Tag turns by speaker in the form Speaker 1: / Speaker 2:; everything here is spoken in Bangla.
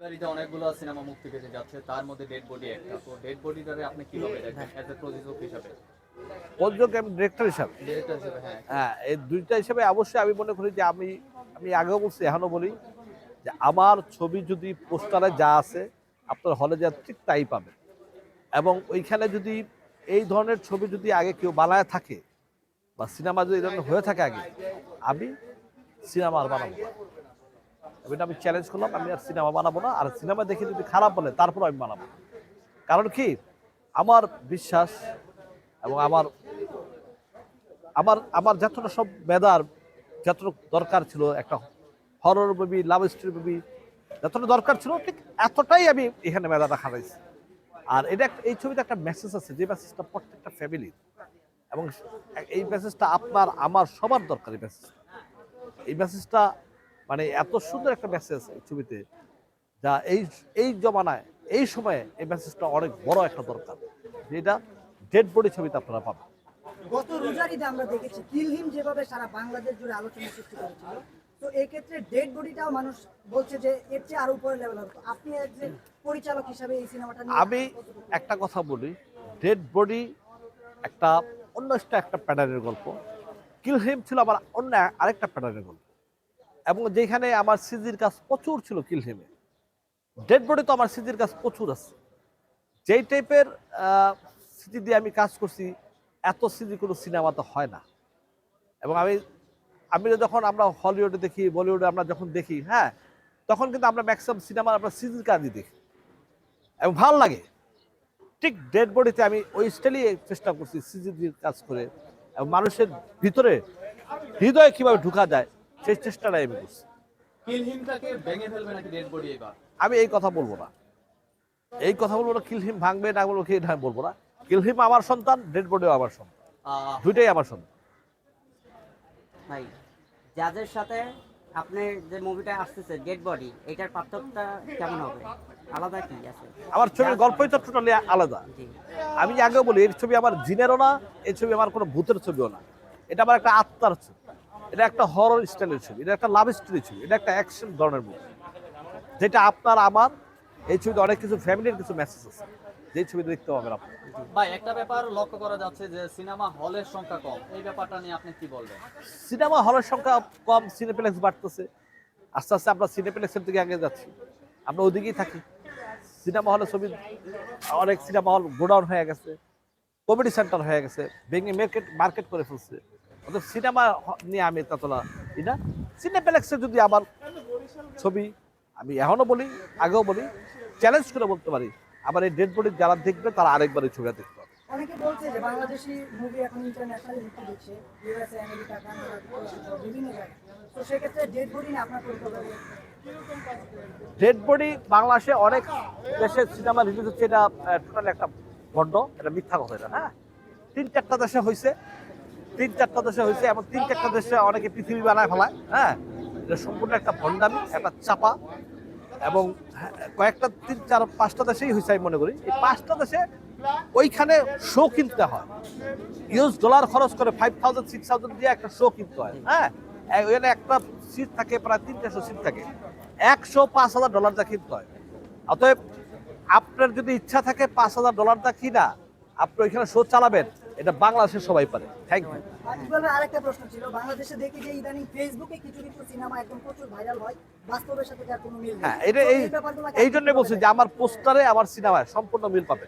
Speaker 1: ফেব্রুয়ারিতে অনেকগুলো সিনেমা মুক্তি পেতে যাচ্ছে তার মধ্যে ডেড বডি একটা। তো ডেড বডিটারে আপনি কীভাবে দেখেন অ্যাজ এ প্রযোজক হিসাবে।
Speaker 2: প্রযোজক এবং ডিরেক্টর হিসাবে।
Speaker 1: ডিরেক্টর হিসেবে হ্যাঁ।
Speaker 2: হ্যাঁ এই দুইটা হিসেবে অবশ্যই আমি মনে করি যে আমি আমি আগেও বলছি এখনও বলি যে আমার ছবি যদি পোস্টারে যা আছে আপনার হলে যা ঠিক তাই পাবেন। এবং ওইখানে যদি এই ধরনের ছবি যদি আগে কেউ বানায় থাকে বা সিনেমা যদি এই ধরনের হয়ে থাকে আগে আমি সিনেমা আর বানাবো এটা আমি চ্যালেঞ্জ করলাম, আমি আর সিনেমা বানাবো না। আর সিনেমা দেখে যদি খারাপ বলে, তারপর আমি বানাবো। কারণ কি? আমার বিশ্বাস এবং আমার আমার আমার যতটা সব মেধার যতটা দরকার ছিল, একটা horror movie love story movie যতটা দরকার ছিল, ঠিক এতটাই আমি এখানে মেধাটা খাটাইছি আর এটা এই ছবিতে একটা মেসেজ আছে, যে মেসেজটা প্রত্যেকটা ফ্যামিলি এবং এই মেসেজটা আপনার, আমার, সবার দরকার এই মেসেজ এই মেসেজটা মানে এত সুন্দর একটা মেসেজ এই ছবিতে যা এই এই জমানায় এই সময়ে এই মেসেজটা অনেক বড় একটা দরকার। যেটা ডেড বডি ছবিতে আপনারা পাবেন।
Speaker 3: গত আমরা দেখেছি কিলহিম যেভাবে সারা বাংলাদেশ জুড়ে আলোচনা সৃষ্টি করেছিল। তো এই ক্ষেত্রে ডেড বডিটাও মানুষ বলছে যে এর চেয়ে আরও উপরে লেভেল হবে। তো আপনি একজন পরিচালক হিসাবে এই সিনেমাটা
Speaker 2: আমি একটা কথা বলি ডেড বডি একটা অন্য একটা একটা প্যাটার্নের গল্প। কিলহিম ছিল আমার অন্য আরেকটা প্যাটার্নের গল্প। এবং যেখানে আমার সিজির কাজ প্রচুর ছিল কিলহিমে ডেড বডি তো আমার সিজির কাজ প্রচুর আছে। যেই টাইপের সিজি দিয়ে আমি কাজ করছি, এত সিজি কোনো সিনেমাতে হয় না। এবং আমি আমি যখন আমরা হলিউডে দেখি বলিউডে আমরা যখন দেখি হ্যাঁ তখন কিন্তু আমরা ম্যাক্সিমাম সিনেমা আমরা সিজির কাজই দেখি। এবং ভালো লাগে। ঠিক ডেড বডিতে আমি ওই স্টাইলই চেষ্টা করছি সিজি দিয়ে কাজ করে। এবং মানুষের ভিতরে হৃদয়ে কীভাবে ঢুকা যায় সেই চেষ্টাটাই আমি করছি।
Speaker 1: কিলহিমটাকে ভেঙে ফেলবে নাকি ডেড বডি এবার?
Speaker 2: আমি এই কথা বলব না। এই কথা বলব না কিলহিম ভাঙবে না বলব কি এটা বলব না। কিলহিম আমার সন্তান ডেড বডিও আমার সন্তান। দুইটাই আমার সন্তান।
Speaker 4: ভাই যাদের সাথে আপনি যে মুভিটা আসতেছে ডেড বডি এটার পার্থক্যটা কেমন হবে? আলাদা কি আছে?
Speaker 2: আমার ছবির গল্পই তো টোটালি আলাদা। আমি আগেও বলি এই ছবি আমার জিনেরও না এই ছবি আমার কোনো ভূতের ছবিও না। এটা আমার একটা আত্মার ছবি। এটা একটা হরর স্টাইলের ছবি এটা একটা লাভ স্টোরি ছবি এটা একটা অ্যাকশন ধরনের মুভি যেটা আপনার আমার এই ছবিতে অনেক কিছু ফ্যামিলির কিছু মেসেজ আছে যে ছবিতে দেখতে পাবেন আপনি।
Speaker 1: ভাই একটা ব্যাপার লক্ষ্য করা যাচ্ছে যে সিনেমা হলের সংখ্যা কম। এই ব্যাপারটা নিয়ে আপনি কি বলবেন?
Speaker 2: সিনেমা হলের সংখ্যা কম সিনেপ্লেক্স বাড়তেছে। আস্তে আস্তে আমরা সিনেপ্লেক্সের দিকে আগে যাচ্ছি। আমরা ওদিকেই থাকি। সিনেমা হলে ছবি অনেক সিনেমা হল গোডাউন হয়ে গেছে কমেডি সেন্টার হয়ে গেছে ভেঙে মার্কেট মার্কেট করে ফেলছে। অর্থাৎ সিনেমা নিয়ে আমি ই না। সিনেপ্লেক্সে যদি আমার ছবি আমি এখনও বলি আগেও বলি চ্যালেঞ্জ করে বলতে পারি আবার এই ডেড বডি যারা দেখবে তারা আরেকবার এই ছবিটা দেখতে পাবে।
Speaker 3: অনেকে বলছে যে বাংলাদেশি মুভি এখন ইন্টারন্যাশনাল মুক্তি দিচ্ছে ইউএসএ আমেরিকা কানাডা বিভিন্ন জায়গায়। তো সেক্ষেত্রে ডেড বডি নিয়ে আপনার পরিকল্পনা
Speaker 2: ডেড বডি বাংলাদেশে অনেক দেশে সিনেমা রিলিজ হচ্ছে এটা টোটালি একটা ভণ্ড এটা মিথ্যা কথা এটা হ্যাঁ? তিন চারটা দেশে হয়েছে তিন চারটা দেশে হয়েছে এবং তিন চারটা দেশে অনেকে পৃথিবী বানায় ফেলায় হ্যাঁ? এটা সম্পূর্ণ একটা ভণ্ডামি একটা চাপা এবং হ্যাঁ, কয়েকটা তিন চার পাঁচটা দেশেই হয়েছে আমি মনে করি। এই পাঁচটা দেশে ওইখানে শো কিনতে হয়। ইউএস ডলার খরচ করে ফাইভ থাউজেন্ড সিক্স থাউজেন্ড দিয়ে একটা শো কিনতে হয় হ্যাঁ? ওখানে একটা সিট থাকে প্রায় তিনটেশো সিট থাকে। একশো পাঁচ হাজার ডলার দা কিনতে হয়। অতএব আপনার যদি ইচ্ছা থাকে পাঁচ হাজার ডলার দা কিনা আপনি ওইখানে শো চালাবেন। এটা বাংলাদেশের সবাই পারে। থ্যাংক ইউ
Speaker 3: ইকবালের আরেকটা প্রশ্ন ছিল বাংলাদেশে দেখি যে ইদানিং ফেসবুকে কিছু কিছু সিনেমা একদম প্রচুর ভাইরাল হয় বাস্তবের সাথে যার কোনো মিল নেই?
Speaker 2: হ্যাঁ এটা এই এই জন্য বলছি যে আমার পোস্টারে আমার সিনেমায় সম্পূর্ণ মিল পাবে।